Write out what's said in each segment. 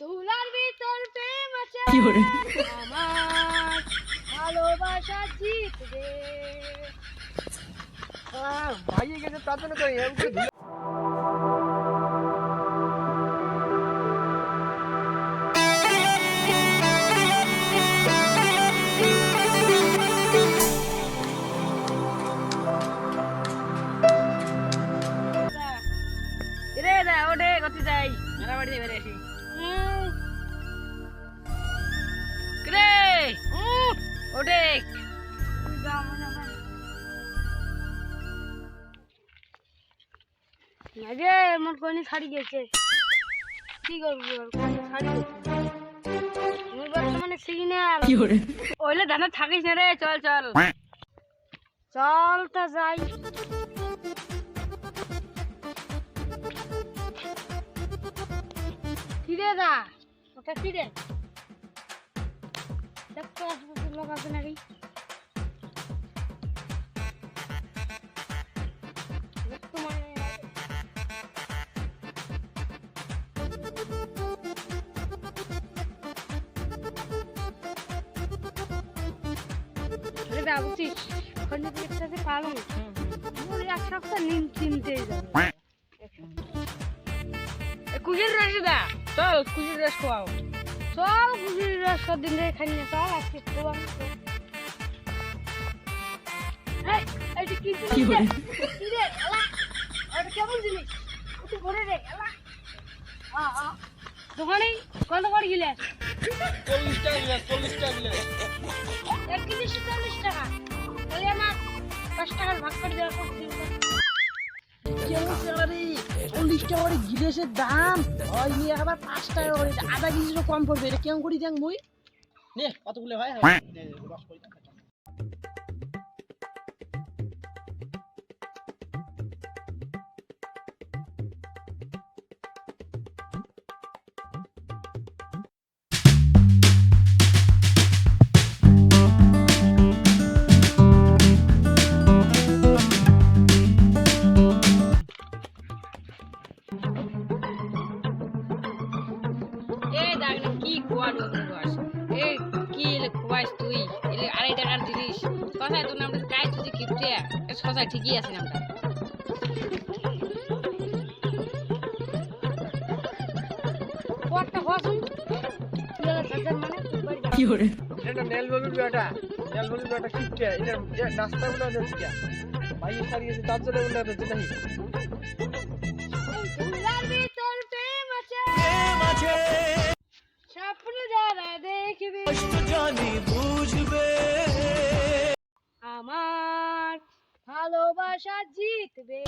ধুলার ভিতর প্রেম আছে। আমার ভালোবাসা জিতবে। ভাইয়ে গেছে তার জন্য রে দা ওডে কত যাই মেলা বাড়ি বেরে আসি। রে ওডে আরে মোর কোনি ছাড়ি গেছে। কি করবি মুই বর্তমানে সিগন্যাল। ওইলে ধানে থাকিস না রে চল চল। চল তা যাই। কিরে দা ওটা কিরে দেখতো আশেপাশে লোক আছে নাকি? বুঝছিস ওখানে একসাথে এক সপ্তাহ যাবে। চল কুজির রস খাওয়াও। চল গুজরি রস দিন রে খানি না চল আজকে খাওয়া কি জিনিস কি রে? বলে? কি রে এলা এটা কেমন জিনিস একটু ঘুরে রে এলা আ আ। দোকানে কত করে গিলে চল্লিশ টাকা দিলে চল্লিশ টাকা দিলে এক কেজি টাকা। তাহলে আমার টাকার ভাগ করে দেওয়া করছি। চল্লিশ টাকা করে গিলেসের দাম? ওই নিয়ে আবার পাঁচ টাকা করে। আধা কম পড়বে। এটা কেমন করি দেখ মুই নে, কতগুলো হয়? রস করি দেখ না কি খোয়ানো খোয়াস এই কি খোয়াস তুই? এলে আড়াই টাকার জিনিস কথায় তোর নামটা কাজ তুই কিপটে সজায় ঠিকই আছে চাচার মানে বাড়ি যা। কি এটা নেল বলুন বেটা নেল বলুন বেটা কিপটে। এটা যে নাস্তা গুলো তার জন্য উন্নয়ন হচ্ছে নাকি আমার ভালোবাসা জিতবে।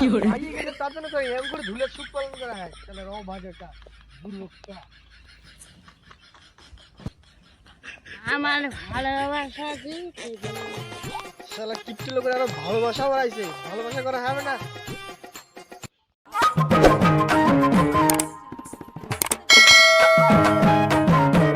কি করে তার জন্য করি এরকম করে ধুলে সুপ পালন করা হয়। তাহলে রও ভাজাটা বুড়োটা আমার ভালোবাসা জিতবে। শালা কিপটে লোকের আরও ভালোবাসা বাড়াইছে। ভালোবাসা করা হবে না।